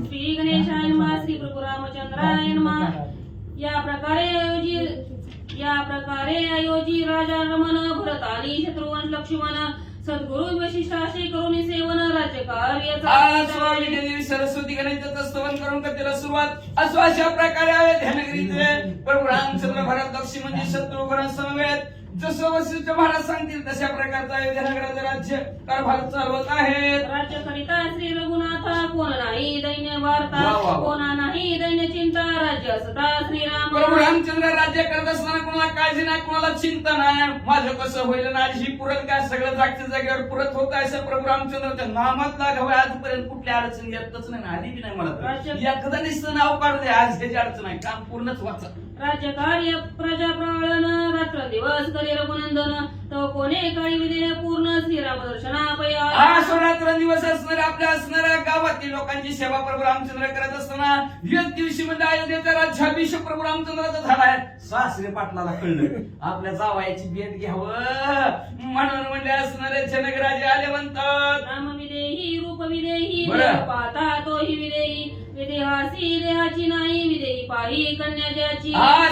श्री गणेशाय नमः श्री प्रभू रामचंद्राय नमः। या प्रकारे आयोजी या प्रकारे आयोजी राजा रमण भरत आणि शत्रुवंश लक्ष्मण सद्गुरु वशिष्ठाशी करून सेवन राज्यकार्य आज सरस्वती गणेशाचं स्तवन करून कथेला सुरुवात. असो अशा प्रकारे आहे ध्यानगिरीचे प्रभू रामचंद्र भरत दक्षिण म्हणजे शत्रुघ्न समवेत जसं वशिष्ठ महाराज सांगतील तशा प्रकारचं अयोध्या राज्य कारभार चालवत आहेत. राज्य करिता श्री रघुनाथा कोण नाही दैन्य वार्ता. कोणा नाही दैन्य चिंता राज्य असता श्रीराम प्रभू रामचंद्र राज्य करत असताना कोणाला काळजी नाही कोणाला चिंता नाही. माझं कसं होईल ना ही पुरत काय? सगळं जागच्या जागेवर पुरत होत आहे असं प्रभू रामचंद्र नामात लागावं. आजपर्यंत कुठल्या अडचण येतच नाही आली बी नाही मला एखादं नुसतं नाव काढू दे आज ह्याची अडचण आहे. काम पूर्णच वाचा. राज्य कार्य प्रजा प्रळन रात्र दिवस करी रघुनंदन तो कोणे काळी विधेय पूर्ण दर्शना हा सोळात्र दिवस असणाऱ्या आपल्या असणाऱ्या गावातील लोकांची सेवा प्रभू रामचंद्र करत असताना एक दिवशी म्हणजे अयोध्येचा राज्याभिषेक प्रभू रामचंद्राचा झालाय सासरे पाटलाला कळलं आपल्या जावायची भेट घ्यावं. म्हणून म्हणजे असणारे जनकराजे आले म्हणतात. राम विदेही रूप विदेही पाहता तोही विदेही. विदेहासी देहाची नाही विदेही पाही कन्या ज्याची हा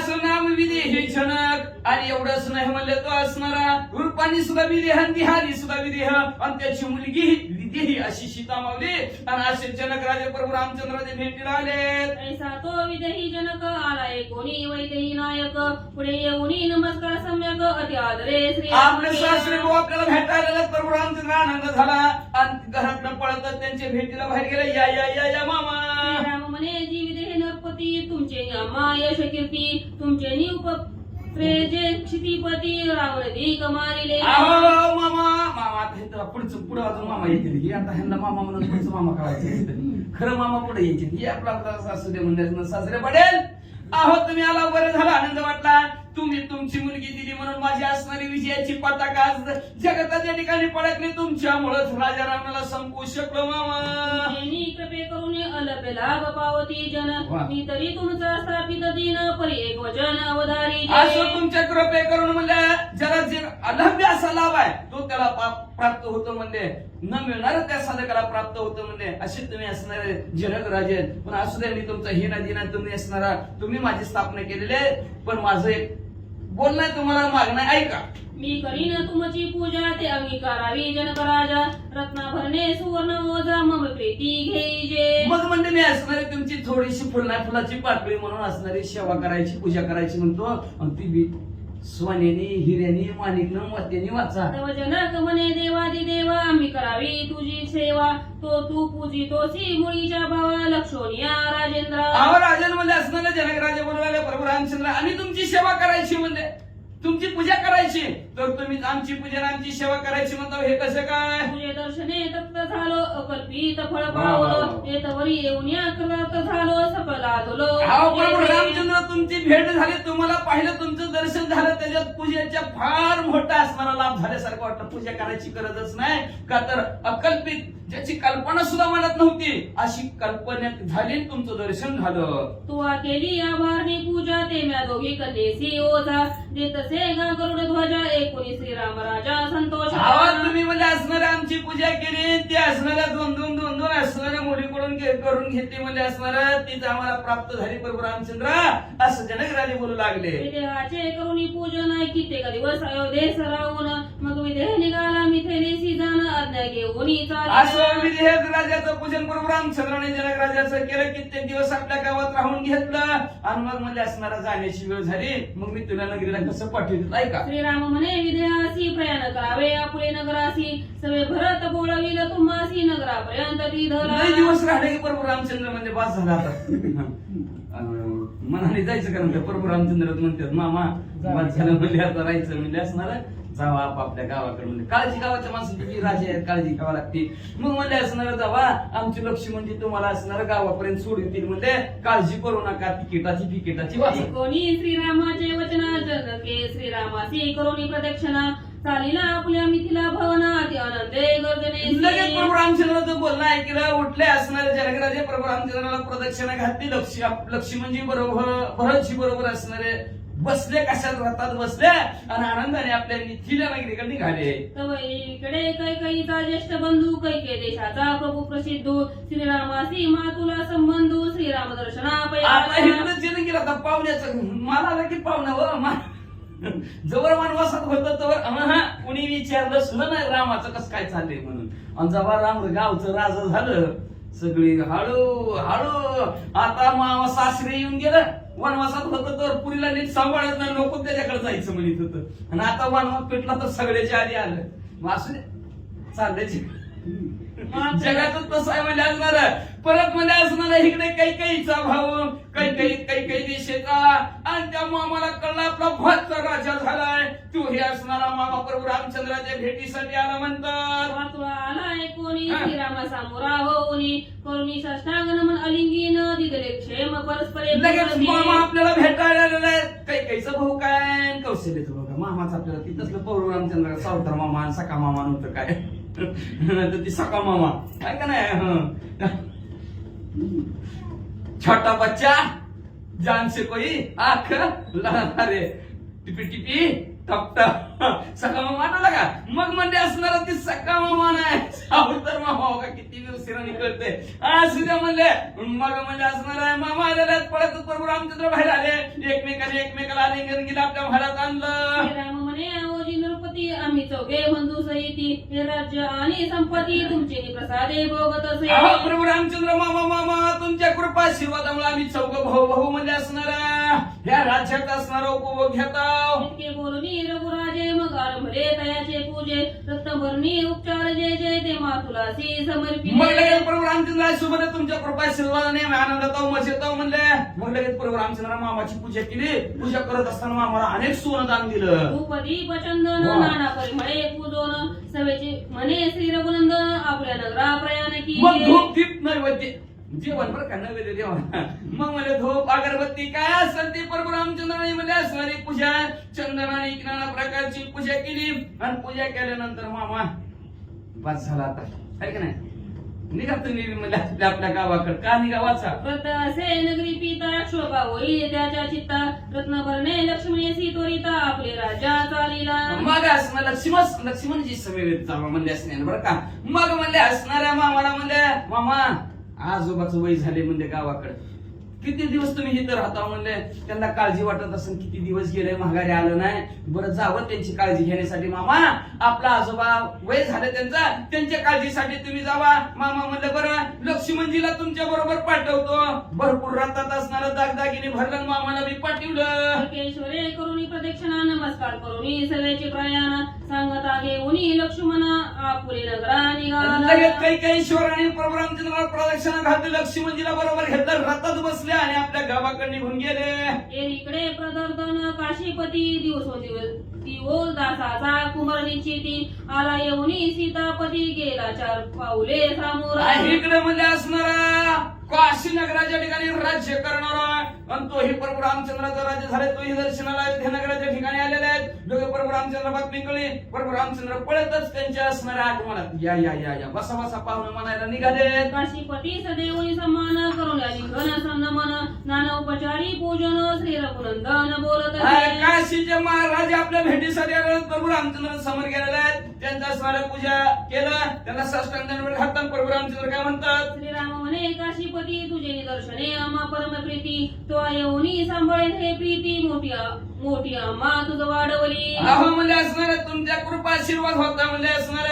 विदेही जनक. आणि एवढंच नाही म्हणलं तो असणारा रूपानी सुद्धा विदेह आणि देहानी सुद्धा विदेह आणि त्याची मुलगी विदेही अशी सीता मावली आणि असे जनक राजे प्रभू रामचंद्राचे भेटीला आले ऐसा तो विदेही जनक आलाय. कोणी वैदेही नायक पुढे येऊनी नमस्कार सम्यक अति आदरे श्री आपले सासरे भाऊ आपल्याला भेटायला आले, प्रभू रामचंद्र आनंद झाला. आणि घरात पळत त्यांच्या भेटीला बाहेर गेले. या या या या मामा. श्रीराम म्हणे जी विदेह नरपती तुमचे नामा यश कीर्ती तुमचे निउप कमारिले मामा मामा आता पुढचं पुढं अजून मामा येतील. की आता ह्यांना मामा म्हणून पुढचं मामा करायचं खरं मामा पुढे यायचे हे आपला सासू दे म्हणण्यात सासरे पडेल. आहो तुम्ही आला बरं झाला आनंद वाटला. तुम्ही तुमची मुलगी दिली. माझी असणारी विजयाची पताका आज जगताच्या ठिकाणी पडकली. तुमच्यामुळेच राजा रामाला संपवू शकलो मामा. कृपे करून अल्प लाभ पावती जन. मी तरी तुमचा स्थापित दिन परी एक वचन अवधारी असं तुमच्या कृपे करून म्हणजे ज्याला जे अलभ्य असा लाभ आहे तो त्याला प्राप्त होतो म्हणजे न मिळणार त्या साधकाला प्राप्त होतं म्हणजे असे तुम्ही असणारे जनक राजे. पण असू द्या मी तुमचा हे ना दिना तुम्ही असणारा तुम्ही माझी स्थापना केलेली आहे. पण माझं एक बोलणं आहे तुम्हाला मागणं. ऐका मी करीन तुमची पूजा ते अंगीकारावी जनक राजा रत्ना भरणे सुवर्ण ओझा मम प्रीती घेईजे मग म्हणजे मी असणारी तुमची थोडीशी फुलना फुलाची पाकळी म्हणून असणारी सेवा करायची पूजा करायची म्हणतो. आणि ती बी सोन्यानी हिऱ्यानी माणिकनं मोत्यानी वाचा. तव जनक म्हणे देवादी देवा आम्ही करावी तुझी सेवा. तो तू पूजी तोसी मुळीच्या भावा लक्षोनिया राजेंद्र. अहो राजन म्हणजे असणारे जनक राजे बोलवायला प्रभू रामचंद्र आणि तुमची सेवा करायची म्हणजे तुमची पूजा करायची. तर तुम्ही आमची पूजा आमची सेवा करायची म्हणतो हे कसं काय? तुझे दर्शने झालो अकल्पित फळ वा, वा, वा. पावलो येतवरी येऊन या झालो रामचंद्र तुमची भेट झाली. तुम्हाला पाहिलं तुमचं दर्शन झालं. त्याच्यात पूजेच्या फार मोठा असणारा लाभ झाल्यासारखं वाटतं. पूजा करायची गरजच नाही. का तर अकल्पित ज्याची कल्पना सुद्धा मनात नव्हती. अशी कल्पनेत झाली तुमचं दर्शन झालं. तुवा केली आभारणी पूजा ते म्या दोघी कलेसी ओझा देतसे गा गरुड ध्वजा एकोणी श्रीराम राजा संतोष. आवाज तुम्ही म्हणजे असणाऱ्या आमची पूजा केली ती असणाऱ्या दोन दोन करून घेतली म्हणजे असणाऱ्या तीच आम्हाला प्राप्त झाली प्रभू रामचंद्र. असं जनक राजे बोलू लागले. विदेहाचे करुणी पूजन कित्येक दिवस अयोध्येस राहून मग विदेह निघाला मिथेलेसी जाण आज्ञा घेऊन असं विधेयक राजाचं पूजन प्रभू रामचंद्राने जनक राजाचं केलं कित्येक दिवस आपल्या गावात राहून घेतलं. आणि मग म्हणजे असणारा जाण्याची वेळ झाली. मग मी तुला नगरीला कसं पाठवलं ऐका श्रीराम म्हणे विदेहासी प्रयाण करावे आपुले नगरासी. सवे भरत बोळविल तुम्हासी नगरापर्यंत दिवस राहिले की प्रभू रामचंद्र म्हणजे बास झाला आता. मनाने जायचं कारण ते प्रभू रामचंद्र म्हणतात मामा बास झालं म्हणजे आता राहायचं म्हणजे असणार. जावा आपापल्या गावाकडे म्हणजे काळजी गावाच्या माणसाची राजे आहेत काळजी घ्यावा लागते. मग म्हणजे असणार जावा आमची लक्ष्मी म्हणजे तुम्हाला असणार गावापर्यंत सोडतील म्हणजे काळजी करू नका तिकिटाची तिकिटाची कोणी श्रीरामाचे वचना जनके श्रीरामासी करुणी प्रदक्षिणा. चालीला आपल्या मिथिला भवना अति आनंदे लगेच गर्जने प्रभू रामचंद्राचं बोलणं ऐकलं उठले असणारे जनकराजे प्रभू रामचंद्राला प्रदक्षिणा घातली लक्ष्मी लक्ष्मी म्हणजे बरोबर भरतजी बरोबर असणारे बसले कशात रथात बसले आणि आनंदाने आपल्या निथिल्या नगरीकडे निघाले. इकडे कैकईचा ज्येष्ठ बंधू कैके देशाचा प्रभू प्रसिद्ध श्रीरामासी मातुला संबंधू श्रीराम दर्शना आता चिन्ह गेला आता पाहुण्याचं मला आलं की पाहुणा व मा- जवळ वनवासात होत तवर हा कुणी विचारलं सुद्धा नाही रामाचं कसं काय चाललंय म्हणून. आणि जेव्हा राम गावचं राजा झालं सगळी हळू हळू आता मामा सासरे येऊन गेलं. वनवासात होतं तर पुरीला नीट सांभाळत नाही लोक त्याच्याकडे जायचं म्हणत होतं. आणि आता वनवास पेटला तर सगळ्याच्या आधी आलं. मग असू जगातच तसं आहे म्हणजे असणार परत म्हणजे असणार इकडे काही काहीचा भाऊ काही काही काही काही देशाचा. आणि त्या मामाला कळला आपला भातचा राजा झालाय. तू हे असणारा मामा प्रभू रामचंद्राच्या भेटीसाठी आला म्हणतात. आलाय कोणी. श्रीरामा सामोरा होऊनी. करुणी साष्टांग नमन अलिंगीन. दिदले क्षेम परस्परे लगेच. मामा आपल्याला भेटायला आलेला आहे. काही काहीचा भाऊ काय? भाऊ काय मामाच आपल्याला ती तसलं प्रभू रामचंद्र सावतर मामा सका मामा नव्हतं काय? तर ती सका मामा. काय का नाही? छोटा बच्चा जान से कोई आख लहरा टिपी टिपी टप टप सका मामा आठवला का? मग म्हणजे असणार ती सका मामा नाही. सावतर मामा हो का? किती उशिरा निकळते. असू द्या म्हणले. मग म्हणजे असणार आहे. मामा आलेले आहेत. पळत बरोबर आमच्या बाहेर आले. एकमेकाने एकमेकाला आलिंगन गेलं. आपल्या महारात आणलं. म्हणे ओजी नृपती आम्ही चौघे बंधू सहिती हे राज्य आणि संपत्ती तुमचे प्रसादे भोगत असे. अहो प्रभू रामचंद्र मामा मामा तुमच्या कृपा आशीर्वादामुळे आम्ही चौघ भाऊ भाऊ म्हणजे असणार. ह्या राज्यात असणार उपभोग घेताव इतके बोलणी रघुराजे मग आरंभले तयाचे पूजे रत्नभरणी उपचार जे जे ते मातुलासी मग समर्पिले लगेच प्रभू रामचंद्र सोबत तुमच्या कृपा म्हणले. प्रभू रामचंद्र मामाची पूजा केली. पूजा करत असताना मामाला अनेक सोनं दान दिलं. उपदीप चंदन वा. नाना परिमळे पूजोन सवेचे म्हणे श्री रघुनंदन आपल्या नगरा प्रयाण की धूप दीप नैवेद्य जेवण बरं का नैवेद्य जेवण. मग मला धूप अगरबत्ती काय असेल ते प्रभू रामचंद्राने म्हणजे असणारी पूजा. चंदनाने नाना प्रकारची पूजा केली. आणि पूजा केल्यानंतर मामा बस झाला आता. आहे का नाही? निघा तुम्ही म्हणजे आपल्या आपल्या गावाकडे. का निघा वाचा. व्रत असे नगरी पिता शोभा होईल त्याच्या चित्ता. रत्नभरणे लक्ष्मी त्वरिता आपले राजा चालीला. मग असणार लक्ष्मण लक्ष्मणजी समेत जावा म्हणले असणार बरं का? मग म्हणले असणाऱ्या मामाला म्हणले मामा आजोबाचं वय झाले म्हणजे गावाकडे. किती दिवस तुम्ही इथं राहता म्हणले? त्यांना काळजी वाटत असेल किती दिवस गेले माघारी आलं नाही. बरं जावं त्यांची काळजी घेण्यासाठी मामा. आपला आजोबा वय झालं त्यांचा त्यांच्या काळजीसाठी तुम्ही जावा. मामा म्हणलं बरं लक्ष्मणजीला तुमच्या बरोबर पाठवतो. भरपूर राहतात असणारं दागदागिने भरलं मामाला मी पाठवलं. केशवरे करुणी प्रदक्षिणा नमस्कार करुणी सवेचे प्रयाण. सांगता घेऊनी लक्ष्मण आपुले नगरा काही काही शिवराणी प्रभू रामचंद्राला प्रदक्षिणा घातली लक्ष्मणजीला बरोबर घेतलं रथात बसले. आणि आपल्या गावाकडे निघून गेले. इकडे प्रदर्शन काशीपती दिवसोदिवस. दिवस दासाचा कुमार निश्चिती आला येऊनी सीतापती गेला चार पाऊले सामोरा. इकडे म्हणजे असणारा काशी नगराच्या ठिकाणी राज्य करणारा आणि तोही प्रभू रामचंद्राचा राज्य झाले तोही दर्शनाला अयोध्या नगराच्या ठिकाणी आलेले आहेत. दोघे प्रभू रामचंद्र बातमी कळली. प्रभू रामचंद्र पळतच त्यांच्या असणाऱ्या आगमनात. या या या या. बसा बसा पाहुणे म्हणायला निघाले. काशीपती सदेवनी सन्मान करून लिखन सन्मान नानोपचारी पूजन श्री रघुनंदन बोलत. काशीचे महाराज आपल्या भेटीसाठी आले. प्रभू रामचंद्र समोर गेलेले आहेत. त्यांचा स्मरण पूजा केलं त्यांना साष्टांग घातलं प्रभू रामचंद्र काय म्हणतात? श्रीराम म्हणे काशीपती तुझे निदर्शने आम्हा परम प्रीती. तो येऊनी सांभाळे हे प्रीती. मोठी मोठी आम्हा तुझ वाढवली. अहो म्हणजे असणार तुमच्या कृपा आशीर्वाद होता म्हणजे असणार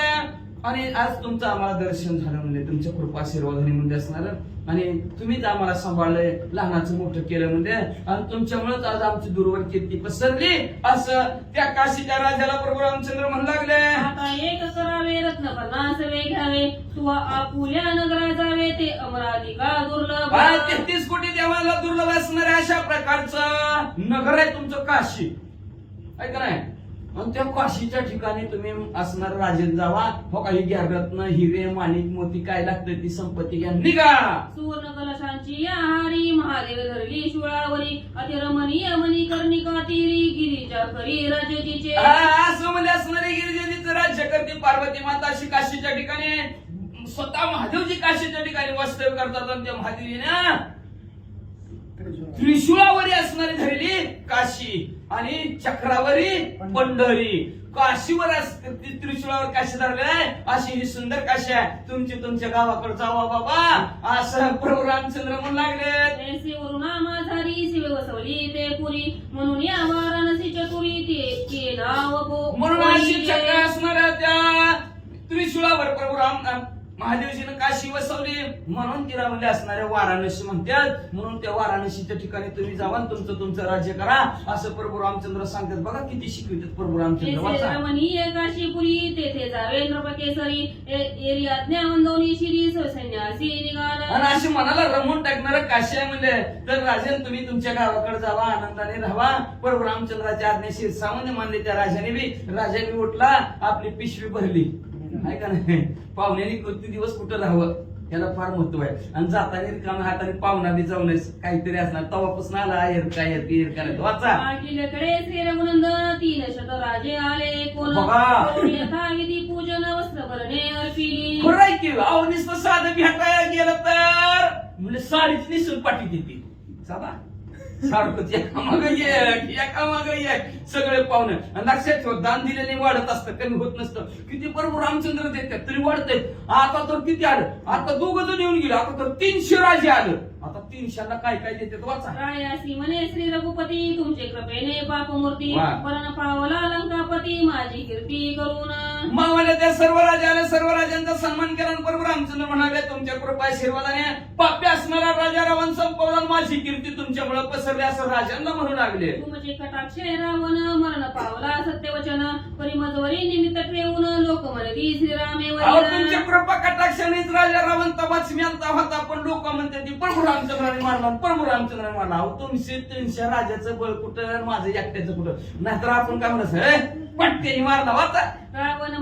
आणि आज तुमचं आम्हाला दर्शन झालं म्हणजे तुमच्या कृपा आशीर्वादाने म्हणजे असणार. आणि तुम्हीच आम्हाला सांभाळलंय लहानाचं मोठं केलं म्हणजे. आणि तुमच्यामुळेच आज आमची दुर्वर कीर्ती पसरली. असं त्या काशीच्या राजाला प्रभू रामचंद्र म्हणू लागले. आता एक करावे रत्न सवे घ्यावे. तू आपुल्या नगरा जावे. ते अमराधिका दुर्लभ. बारा तेहतीस कोटी देवाला दुर्लभ असणाऱ्या अशा प्रकारचं नगर आहे तुमचं काशी. ऐका नाही आणि त्या काशीच्या ठिकाणी तुम्ही असणार राजेत जावा. हो काही घ्या रत्न हिरे माणिक मोती काय लागतं ती संपत्ती घ्या. निघा! सुवर्ण कलशांची या हारी महादेव धरली शुळावरी अतिरमणीय मणिकर्णिका तीरी गिरीच्या करी राजजीचे आ, असं म्हणजे असणारे गिरिजेचं राज्य करते पार्वती माता. अशी काशीच्या ठिकाणी स्वतः महादेवजी काशीच्या ठिकाणी वास्तव्य करतात आणि त्या महादेवीने त्रिशूळावरी असणारी धरली काशी आणि चक्रावरी पंढरी. काशीवर त्रिशूळावर काशी धरली आहे. अशी ही सुंदर काशी आहे. तुमची तुमच्या गावाकडे जावा बाबा. असं प्रभू रामचंद्र म्हणू लागले. ते पुरी. म्हणून या ते नाव म्हणून अशी चक्र असणाऱ्या त्या त्रिशूळावर प्रभू राम महादेवजीनं काशी वसवली म्हणून म्हणजे असणाऱ्या वाराणसी म्हणतात म्हणून त्या वाराणसीच्या ठिकाणी तुम्ही जावा तुमचं तुमचं राज्य करा. असं प्रभू रामचंद्र सांगतात. बघा किती शिकवितात प्रभू रामचंद्र. काशीपुरी तेथे आणि अशी मनाला रमवून टाकणारं काशी आहे म्हणजे तर राजन तुम्ही तुमच्या गावाकडे जावा आनंदाने राहावा. प्रभू रामचंद्राच्या आज्ञेशी सामान्य मानले त्या राजाने बी. राजाने उठला आपली पिशवी भरली. आहे का नाही? पाहुण्याने किती दिवस कुठं राहावं? याला फार महत्त्व आहे. आणि जाताना रिकाम्या हाताने पाहुणा बी जाऊन काहीतरी असणार. तवापासून आला आहेर काय ते आहेर करायचं वाचा. खरं आहे की अहो नुसतं साधं भेटायला गेलं तर? म्हणजे साडीच निसून पाठी देते साधा एका सगळे पाहुणे. लक्षात ठेव दान दिल्याने वाढत असतं कमी होत नसतं. किती बरोबर रामचंद्र देतात तरी वाढतंय. आता तर किती आलं? आता दोघ जण येऊन गेलो. आता तर तीनशे राजे आलं. आता तीनशेला काय काय देतात वाचा. रायासी म्हणे श्री रघुपती तुमचे कृपेने पापमूर्ती वा. परण पावला लंकापती माझी कीर्ती करून. मावाला त्या सर्व राजाला सर्व राजांचा सन्मान केला आणि प्रभू रामचंद्र म्हणाले तुमच्या कृपा आशीर्वादाने पाप्य असणारा राजा रावण संपवला आणि माझी कीर्ती तुमच्यामुळे पसरली असं राजांना म्हणू लागले. तुमचे कटाक्षे रावण मरण पावला सत्यवचन परिमजवरी निमित्त ठेवून लोक म्हणती श्रीरामे अहो तुमच्या वरिला. कृपा कटाक्षानेच राजा रावण तवाच मिळता होता पण लोक म्हणते ती प्रभू रामचंद्राने मारला प्रभू रामचंद्राने मारला अहो तुमचे तीनशे राजाचं बळ कुठं आणि माझं एकट्याचं कुठं नाहीतर आपण काय म्हणत पटकेने मारला रावण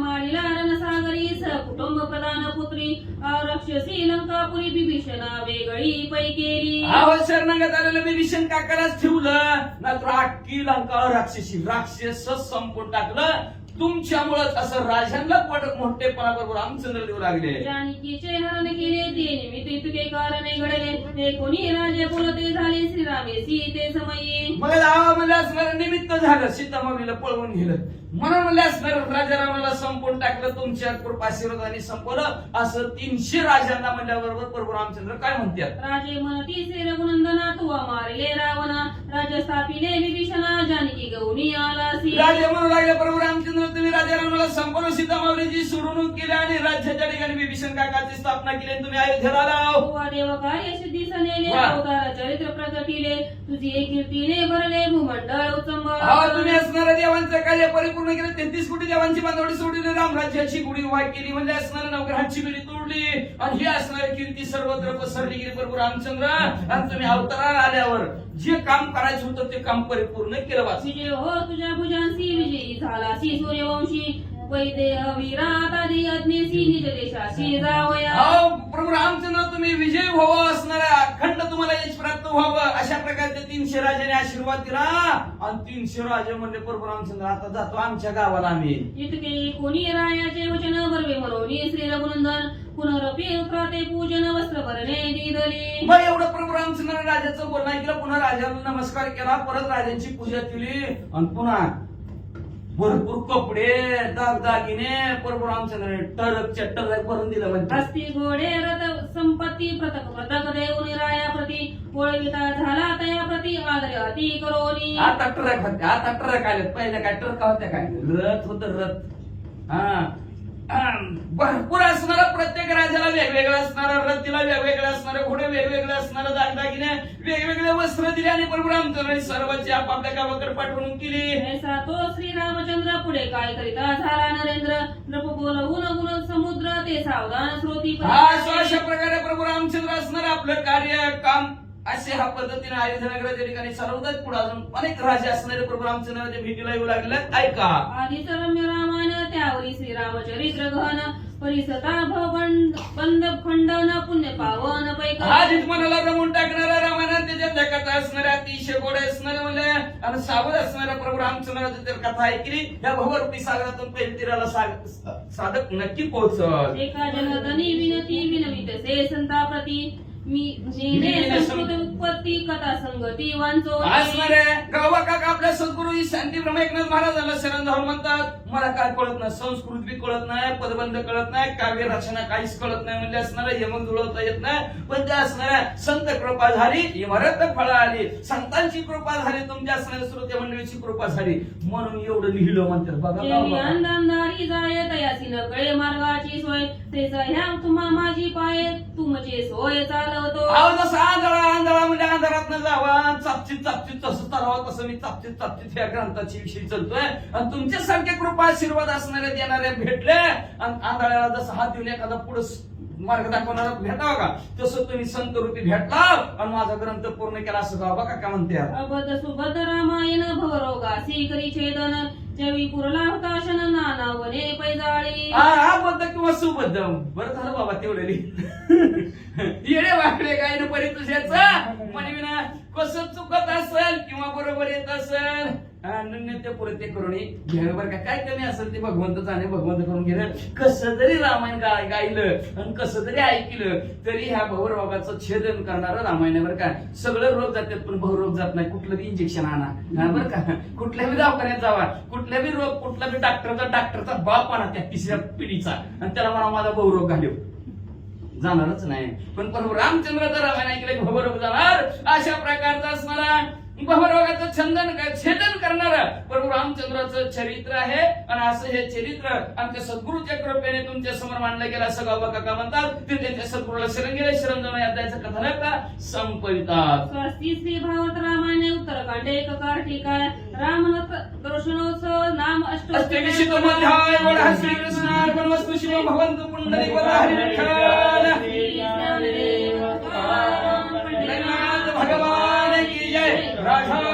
कुटुंब प्रधान पुत्री राक्षसी लंकापुरी बिभीषणा वेगळी पै केली. अहो शरणागत आलेलं विभीषण काकालाच ठेवलं. नाहीतर अख्खी लंका राक्षसी राक्षस संपून टाकलं. तुमच्यामुळेच असं राजांना पडक मोठेपणा बरोबर रामचंद्र देऊ लागले. जानकीचे हरण केले ते निमित्त कारणे घडले. ते कोणी राजे बोलते झाले श्रीरामे सीते समयी मग असणारं निमित्त झालं. सीतामावीला पळवून गेलं म्हणून म्हणले असणार राजा रावणाला संपून टाकलं तुमच्या कृपा आशीर्वादाने संपवलं असं तीनशे राजांना म्हणल्याबरोबर प्रभू रामचंद्र काय म्हणतात? राजे म्हणती श्री रघुनंदना तुवा मारिले रावणा. राज स्थापिले विभीषणा जानकी गौनी आला राजे म्हणू लागले प्रभू रामचंद्र तुम्ही राजा रावणाला संपवलं सीतामावलीची सोडवणूक केली आणि राज्याच्या ठिकाणी विभीषण काकाची स्थापना केली आणि तुम्ही अयोध्येला आला देव कार्य सिद्धी सनेले. अवतार चरित्र प्रगटीले तुझी कीर्तीने भरले भूमंडळ उत्संब तुम्ही असणाऱ्या देवांचं कार्य परिपूर्ण पूर्ण केलं तेहतीस कोटी देवांची बांधवडी सोडली रामराज्याची गुढी उभा केली. म्हणजे असणाऱ्या नवग्रहांची बिडी तोडली. आणि ही असणारी कीर्ती सर्वत्र पसरली गेली. प्रभू रामचंद्र आणि तुम्ही अवताराला आल्यावर जे काम करायचं होतं ते काम परिपूर्ण केलं वाचले. म्हणजे हो तुझ्या भुजांशी विजयी झाला सूर्यवंशी. वैदेह वीरातादी अग्नेसी निज देशाशी जावया। अहो प्रभू रामचंद्र तुम्ही विजय व्हावं असणाऱ्या अखंड तुम्हाला यश प्राप्त व्हावं अशा प्रकारचे तीनशे राजाने आशीर्वाद दिला. आणि तीनशे राजे म्हणले प्रभू रामचंद्र आता जातो आमच्या गावाला आम्ही. इतके कोणी रायाचे वचन बरवे म्हणून श्री रघुनंदन. पुनरपी उत्राते पूजन वस्त्र भरणे दिदली. मग एवढं प्रभू रामचंद्र राजाचं बोलणं केलं पुन्हा राजाला नमस्कार केला परत राजांची पूजा केली. आणि पुन्हा भरपूर कपडे दागदागिने प्रभू रामचंद्र टरकच्या टरक भरून दिलं म्हणते. हस्ती घोडे रथ संपत्ती प्रतक प्रतक राया प्रती ओळखिता झाला तया प्रती आदर अति करोनी. आता ट्रक होते आता ट्रक आले पहिले काय ट्रक होत्या काय? रथ होत रथ. हा. भरपूर असणारा प्रत्येक राजाला वेगवेगळं असणारा रथीला वेगवेगळे असणारे घोडे वेगवेगळे असणारे दागदागिने वेगवेगळे वस्त्र दिले आणि प्रभू रामचंद्र सर्वांची आपापल्या गावाकडे पाठवून केली. तो श्री रामचंद्र पुढे काय करिता झाला नरेंद्र? नृप बोलवून गुण समुद्र ते सावधान श्रोती हा अशा अशा प्रकारे प्रभू रामचंद्र असणार आपलं कार्य काम असे ह्या पद्धतीने अयोध्यनगराच्या ठिकाणी चालवतात पुढे अजून अनेक राजे असणारे प्रभू रामचंद्राच्या भेटीला येऊ लागले ऐका. आधीच रम्य रामायण त्यावरी श्रीरामचरित्र गहन परिसता भवबंद बंद खंडन पुण्य पावन पैक हा मनाला रमून टाकणारा रामायणात त्याच्यातल्या कथा असणाऱ्या अतिशय गोड असणाऱ्या म्हणजे आणि सावध असणाऱ्या प्रभू रामचंद्राची जर कथा ऐकली या भवरूपी सागरातून पहिली तीराला साग- साधक नक्की पोहोचत एका जलधनी विनती विनवित से संताप्रती. मी नेने संस्कृत उत्पत्ती कथा संगती वांचो असणारे गावा काका आपल्या सद्गुरू एकनाथ शरण धावून म्हणतात मला काय कळत नाही संस्कृत बी कळत नाही पदबंध कळत नाही काव्य रचना काहीच कळत नाही म्हणजे असणाऱ्या यमक जुळवता येत नाही. पण त्या असणाऱ्या संत कृपा झाली इमारत फळ आली. संतांची कृपा झाली तुमच्या असणाऱ्या श्रोते मंडळीची कृपा झाली. म्हणून एवढं लिहिलं म्हणतात बघा जाय तयासी न कळे मार्गाची सोय. तेच ह्या तुम्हा माझी पाय तुमचे सोय चालवतो अहो जसं आंधळा आंधळा म्हणजे न जावा. चापचित चापचित तसं चालावं तसं मी चापचित चापचित या ग्रंथाची विषयी चालतोय. आणि तुमच्यासारखे कृपा आशीर्वाद असणारे देणारे भेटले. आणि आंधळ्याला जसं हात देऊन एखादा पुढे मार्ग दाखवणारा भेटावा का? तसं तुम्ही संत रूपी भेटला आणि माझा ग्रंथ पूर्ण केला असं बघा का म्हणते अबद सुबद रामायण भवरोगा श्रीकरी छेदन जवी पुरला हुताशन नाना वने पैजाळी. हा हा बद्ध किंवा सुबद्ध? बरं झालं बाबा तेवढे येडे वाकडे काय न परी तुझ्याच म्हणविना कसं चुकत असेल किंवा बरोबर येत असेल. ते पुढे ते करून घ्यावे बरं का. काय कमी असेल ते भगवंत आणि भगवंत करून घेणं? कसं तरी रामायण गायलं आणि कसं जरी ऐकलं तरी ह्या भवरोगाचं छेदन करणारं रामायण बरं का. सगळं रोग जातात पण भवरोग जात नाही. कुठलं बी इंजेक्शन आणा. बरं का. कुठल्या बी दवाखान्यात जावा. कुठल्या बी रोग कुठला बी डॉक्टरचा डॉक्टरचा बाप आणा त्या तिसऱ्या पिढीचा. आणि त्याला म्हणा माझा भवरोग घालव जाणारच नाही. पण प्रभू रामचंद्राचा रामायण ऐकलं भवरोग जाणार? अशा प्रकारचा असणारा भवरोगाचं छंदन छेदन करणार? प्रभू रामचंद्राचं चरित्र आहे. आणि असं हे चरित्र आमच्या सद्गुरूच्या कृपेने तुमच्यासमोर मांडलं गेलं. असं गावबा काका म्हणतात ते त्यांच्या सद्गुरूला शरण गेले. शरण जाऊन याचं कथानक का? संपवितात. स्वस्ती श्री भागवत रामायणे उत्तरकांड एक कार टीका रामनाथ दर्शनोत्सव नाम वडा श्रीकृष्ण शिव भगवंत पुंडलिक वदा हरी विठ्ठल. রাধা